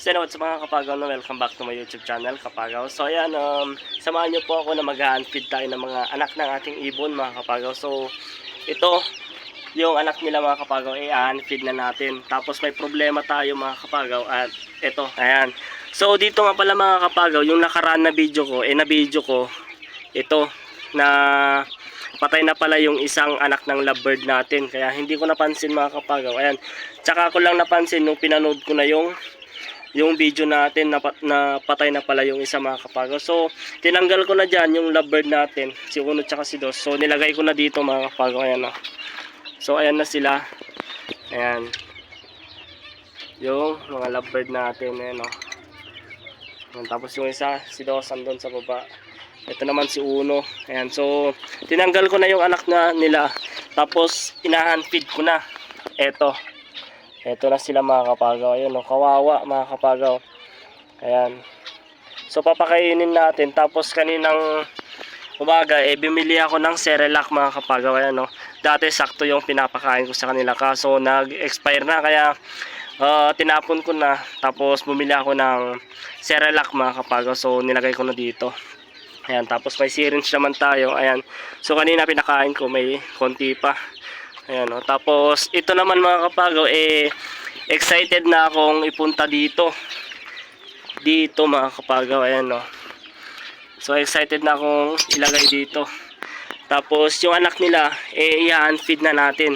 So, what's up mga kapagaw no? Welcome back to my YouTube channel, Kapagaw. So, ayan, um, samahan niyo po ako na mag-feed tayo ng mga anak ng ating ibon, mga kapagaw. So, ito, yung anak nila mga kapagaw, eh, feed na natin. Tapos may problema tayo mga kapagaw at ito, ayan. So, dito nga pala mga kapagaw, yung nakaraan na video ko, eh, na video ko, ito, na patay na pala yung isang anak ng lovebird natin. Kaya hindi ko napansin mga kapagaw. Ayan, tsaka ko lang napansin nung pinanood ko na yung yung video natin na, na patay na pala yung isa mga kapagaw. So, tinanggal ko na dyan yung lovebird natin, si Uno tsaka si Dos. So, nilagay ko na dito mga kapagaw. Ayan o. So, ayan na sila. Ayan. Yung mga lovebird natin. Ayan o. Ayan, Tapos yung isa, si Dos andun sa baba. Ito naman si Uno. Ayan. So, tinanggal ko na yung anak na nila. Tapos, inahan feed ko na. Eto. Ito na sila mga kapagaw. Ayun, no, kawawa mga kapagaw. Ayan. So papakainin natin. Tapos kaninang umaga, eh, bumili ako ng Cerelac mga kapagaw. Ayan, no. Dati sakto yung pinapakain ko sa kanila. Kaso nag-expire na. Kaya ah, tinapon ko na. Tapos bumili ako ng Cerelac mga kapagaw. So nilagay ko na dito. Ayan, tapos may syringe naman tayo. Ayan. So kanina pinakain ko may konti pa. Ayan, oh. Tapos, ito naman mga kapagaw, eh, excited na akong ipunta dito. Dito mga kapagaw, ayan, oh. So, excited na akong ilagay dito. Tapos, yung anak nila, eh, i-feed na natin.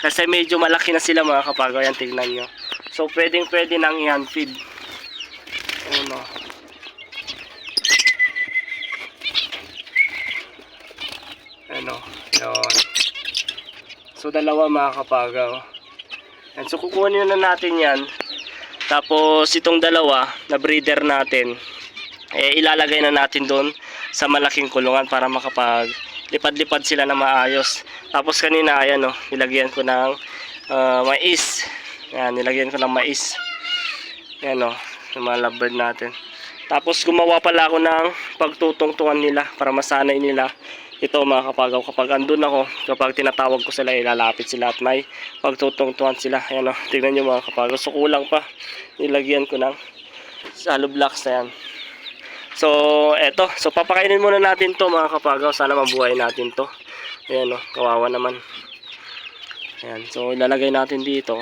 Kasi medyo malaki na sila mga kapagaw, ayan, tignan nyo. So, pwedeng pwede nang i-feed. Ayan, oh. Ano, yun. So dalawa mga kapagaw. And so kukunin na natin 'yan. Tapos itong dalawa na breeder natin, eh ilalagay na natin doon sa malaking kulungan para makapag lipad-lipad sila na maayos. Tapos kanina ayan oh, nilagyan ko ng ah, mais. Yan, nilagyan ko ng mais. Yan oh, yung mga lovebird natin. Tapos gumawa pala ako ng pagtutungtungan nila para masanay nila ito mga kapagaw kapag andun ako kapag tinatawag ko sila ilalapit sila at may pagtutungtuan sila. Ayan o tignan nyo mga kapagaw so kulang pa. Nilagyan ko ng salo blocks na yan. So eto so papakainin muna natin to mga kapagaw. Sana mabuhay natin to. Ayan o kawawa naman. Ayan so ilalagay natin dito.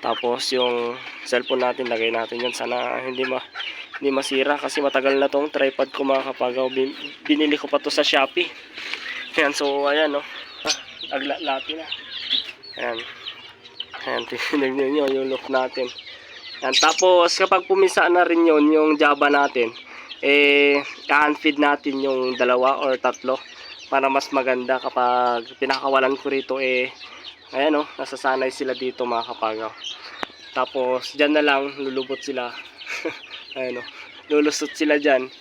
Tapos yung cellphone natin lagay natin yan. Sana hindi ma hindi masira kasi matagal na tong tripod ko mga kapagaw. Bin- binili ko pa to sa Shopee. Ayan so ayan no ah, aglalati na. Ayan. Ayan tingnan nyo yung look natin. Ayan tapos kapag pumisa na rin yon yung java natin eh feed natin yung dalawa or tatlo para mas maganda kapag pinakawalan ko rito eh ayan no nasasanay sila dito mga kapagaw. Tapos dyan na lang lulubot sila Ayan o. Lulusot sila dyan.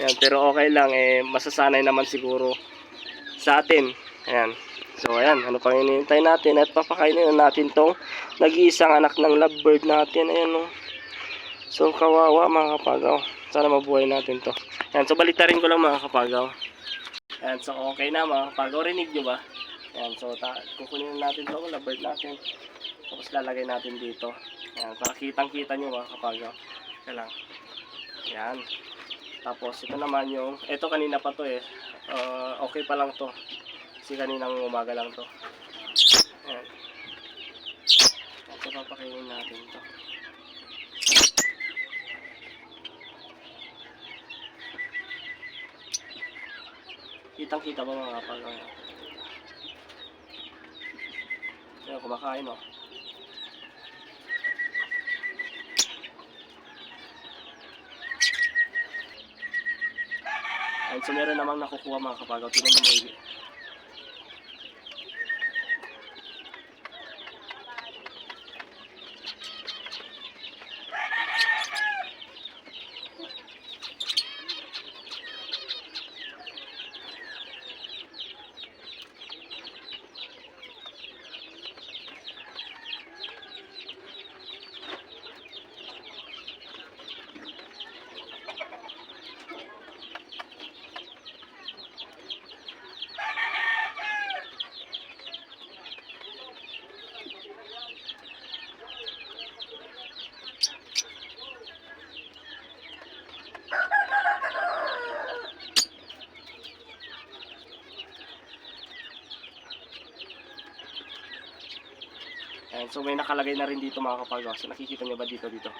Ayan, pero okay lang. Eh, masasanay naman siguro sa atin. Ayan. So, ayan. Ano pang hinihintay natin? At papakainin na natin tong nag-iisang anak ng lovebird natin. Ayan o. So, kawawa mga kapagaw. Sana mabuhay natin to. Ayan. So, balitarin ko lang mga kapagaw. Ayan. So, okay na mga kapagaw. Rinig nyo ba? Ayan. So, kukunin na natin tong lovebird natin. Tapos lalagay natin dito. Ayan. Para kitang-kita nyo mga kapagaw. Ito lang. Yan. Tapos ito naman yung, ito kanina pa to eh. Uh, okay pa lang to. Kasi kaninang umaga lang to. Ayan. Ito papakainin natin to. Kitang kita ba mga kapag Ayan, kumakain oh. Ay, so meron namang nakukuha mga kapagaw. Tingnan mo Ayan, so may nakalagay na rin dito mga kapagaw. So nakikita nyo ba dito dito?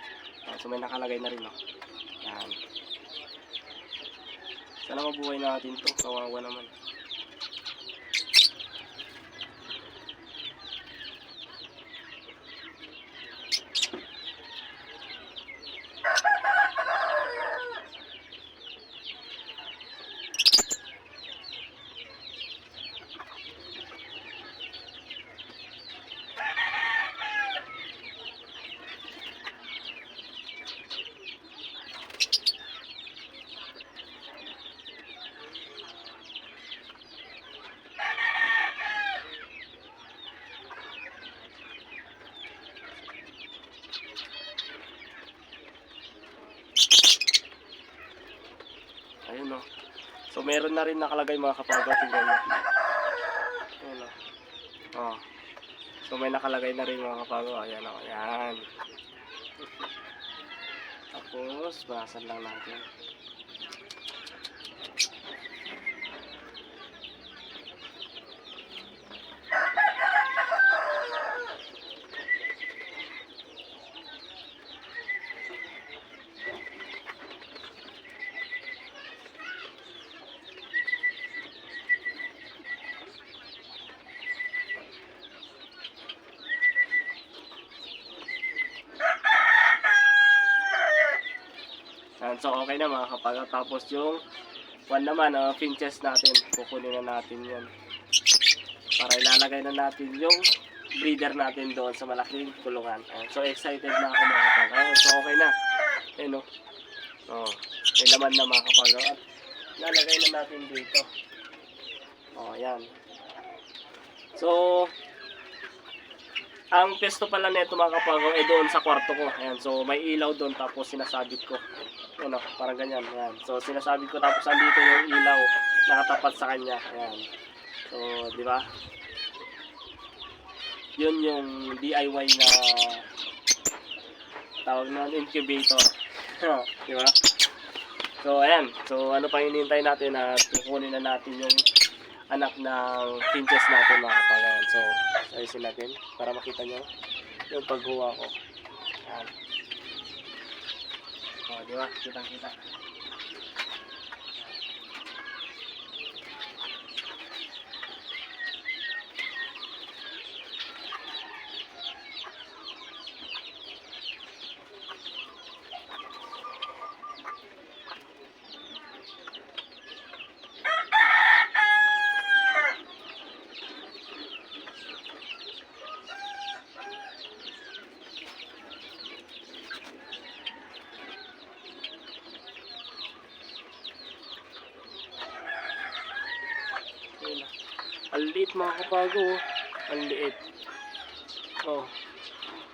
Ayan, so may nakalagay na rin no. Ayan. Sana mabuhay natin to. Kawawa naman. Ayun no. So meron na rin nakalagay mga kapagaw. Tingnan nyo. Ayun no. Oh. So may nakalagay na rin mga kapagaw. Ayan o. Ayan. Tapos, basan lang natin. So okay na mga kapagaw. Tapos yung one naman, uh, finches natin. Kukunin na natin yan. Para ilalagay na natin yung breeder natin doon sa malaking kulungan. Ayan, so excited na ako mga kapagaw. So okay na. Ayan o. Oh, may laman na mga kapagaw. At lalagay na natin dito. Oh, ayan. So, ang pesto pala nito mga kapagaw ay doon sa kwarto ko. Ayan, so may ilaw doon tapos sinasabit ko. Ano, parang ganyan. Ayan. So sinasabit ko tapos andito yung ilaw nakatapat sa kanya. Ayan. So, di ba? Yun yung DIY na tawag na incubator. di ba? So, ayan. So, ano pa hinihintay natin na kukunin na natin yung anak ng pinches natin mga kapagayan. So, ayusin natin para makita nyo yung paghuwa ko. Ayan. O, di ba? Kitang kita. Ayun na. Ang liit mga kapago. oh. Ang liit. Oh.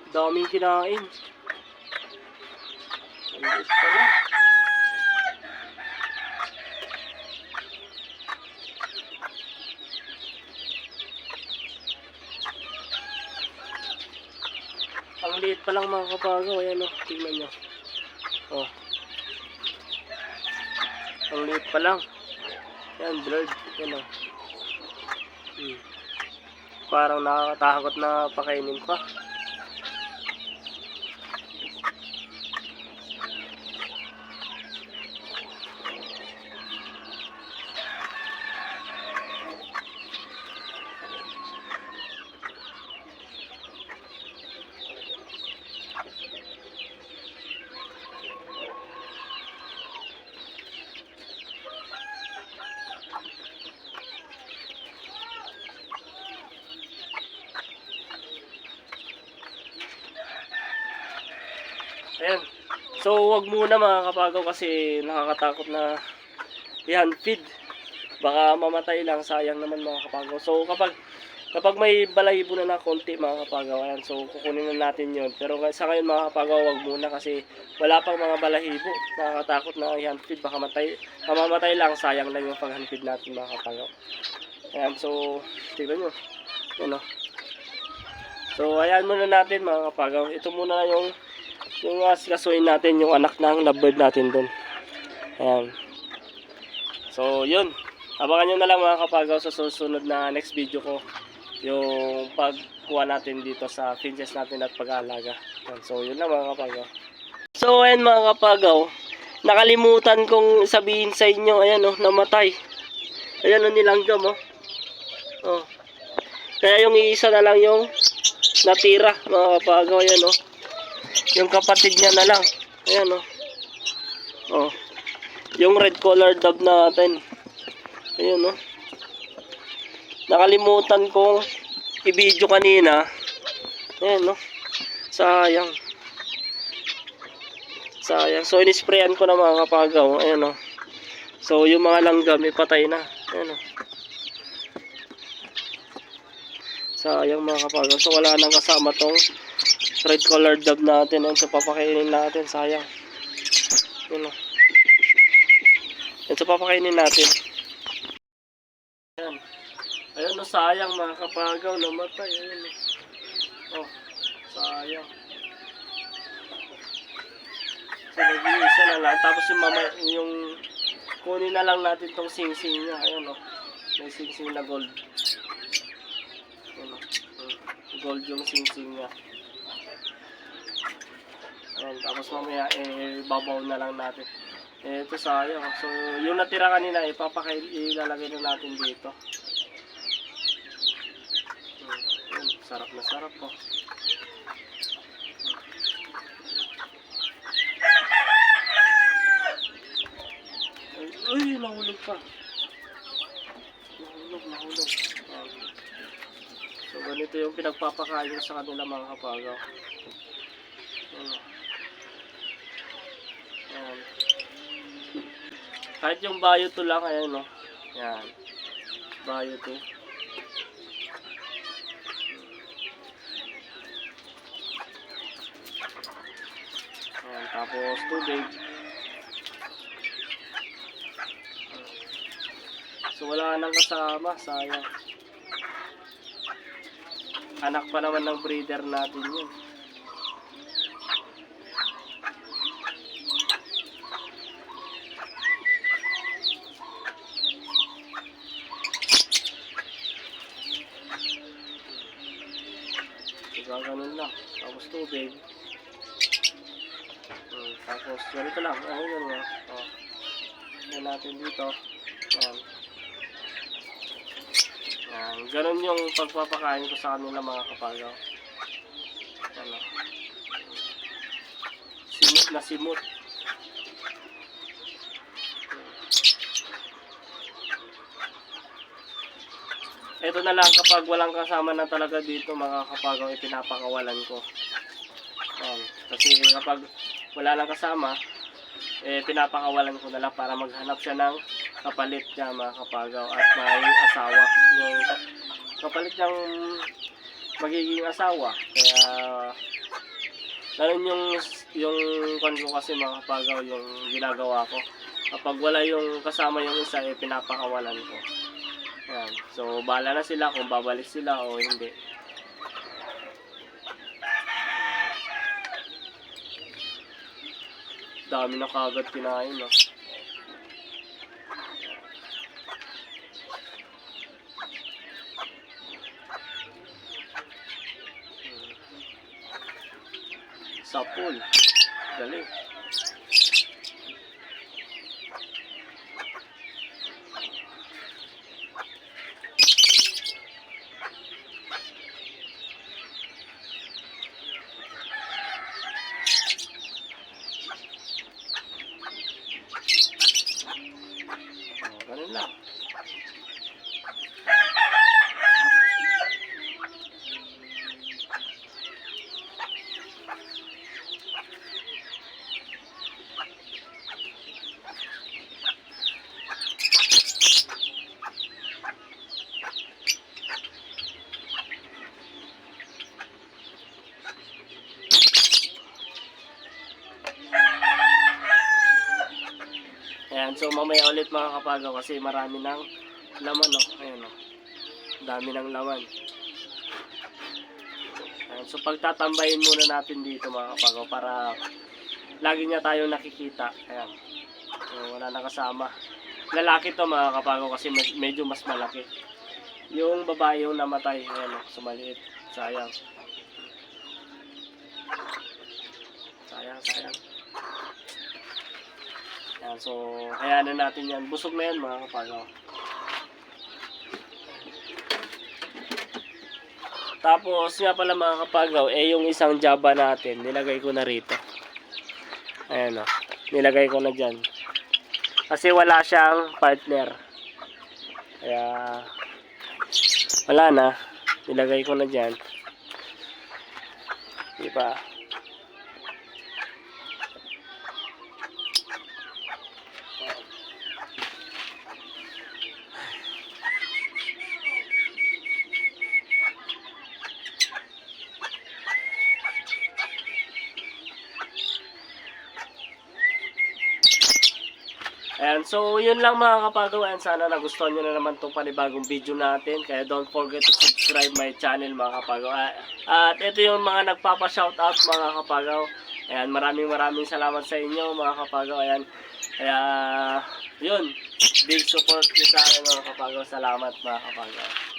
Daming kinain. Ang liit pala. Ang liit pa lang mga kapago. Ayan o. Tingnan nyo. Oh. Ang liit pa lang. Yan, blurred. Yan o. Hmm. Parang nakakatakot na pakainin pa. Ayan. So, wag muna mga kapagaw kasi nakakatakot na i-hand feed. Baka mamatay lang, sayang naman mga kapagaw. So, kapag kapag may balahibo na na konti mga kapagaw, ayan, so kukunin na natin yon Pero sa ngayon mga kapagaw, wag muna kasi wala pang mga balahibo. Nakakatakot na i-hand feed. Baka matay, mamamatay lang, sayang lang yung pag-hand natin mga kapagaw. Ayan, so, tignan nyo. Ayan o. So, ayan muna natin mga kapagaw. Ito muna yung yung asikasuin natin yung anak ng lovebird natin doon. Ayan. So, yun. Abangan nyo na lang mga kapagaw sa susunod na next video ko. Yung pag makukuha natin dito sa finches natin at pag-aalaga. So, yun lang mga kapagaw. So, ayan mga kapagaw. Nakalimutan kong sabihin sa inyo, ayan oh, namatay. Ayan oh, nilanggam oh. Oh. Kaya yung iisa na lang yung natira, mga kapagaw, ayan oh. Yung kapatid niya na lang. Ayan oh. Oh. Yung red color dove natin. Ayan oh. Nakalimutan kong i-video kanina. Ayan no. Sayang. Sayang. So, inisprayan ko na mga kapagaw. Ayan o. So, yung mga langgam, may patay na. Ayan o. Sayang mga kapagaw. So, wala nang kasama tong red colored dove natin. Ayan, so, papakainin natin. Sayang. Ayan o. Ayan, so, papakainin natin. Ayan. Ayun no, sayang mga kapagaw. Namatay. Ayan o. Oh, sayang. So, nag-iisa na lang. Tapos yung mama, yung kunin na lang natin tong sing-sing niya. Ayun o. May sing-sing na gold. Ayun o. Mm. Gold yung sing-sing niya. Ayan, tapos mamaya, eh, babaw na lang natin. Eh, ito sayang. So, yung natira kanina, ilalagay na natin dito. Mm, yun, sarap na sarap po. Uy, nahulog pa. Nahulog, nahulog. Ayan. So, ganito yung pinagpapakain sa kanila mga kapagaw. Ayan. Ayan. Kahit yung bayo to lang, ayan no. Ayan. Bayo to. Ayan, tapos tubig. So wala nang kasama, sayang. Anak pa naman ng breeder natin yun. Diba ganun lang. Tapos tubig. Hmm, tapos ganito lang. Ayun yun nga. Oh. Yan natin dito. Ayan. Yan. Ganun yung pagpapakain ko sa kanila mga kapagaw. Ano. Simot na simot. Ito na lang kapag walang kasama na talaga dito mga kapagaw, ipinapakawalan ko. Yan. Kasi kapag wala lang kasama, eh pinapakawalan ko na lang para maghanap siya ng kapalit niya mga kapagaw at may asawa. Yung kapalit niyang magiging asawa. Kaya ganun yung yung kwan ko kasi mga kapagaw yung ginagawa ko. Kapag wala yung kasama yung isa, eh pinapakawalan ko. Yan. So, bahala na sila kung babalik sila o hindi. Dami na kagad kinain, no? Sapul. Galing. Oh, ganun lang. Ayan, so mamaya ulit mga kapagaw kasi marami ng laman, no? Ayan, no? Dami ng laman. Ayan, so pagtatambayin muna natin dito mga kapagaw para lagi niya tayong nakikita. Ayan. So wala na kasama. Lalaki to mga kapagaw kasi med- medyo mas malaki. Yung babae yung namatay, ayan, no? So maliit. Sayang. Sayang, sayang. Yan, so, kayanin natin yan. Busog na yan mga kapagaw. Tapos, nga pala mga kapagaw, eh yung isang jaba natin, nilagay ko na rito. Ayan o, nilagay ko na dyan. Kasi wala siyang partner. Kaya, wala na. Nilagay ko na dyan. Diba? Ayan, so yun lang mga kapagawa. Sana nagustuhan nyo na naman itong panibagong video natin. Kaya don't forget to subscribe my channel mga kapagawa. At ito yung mga nagpapa-shoutout mga kapagaw. Ayan, maraming maraming salamat sa inyo mga kapagaw. Ayan, kaya yun, big support nyo sa mga kapagaw. Salamat mga kapagaw.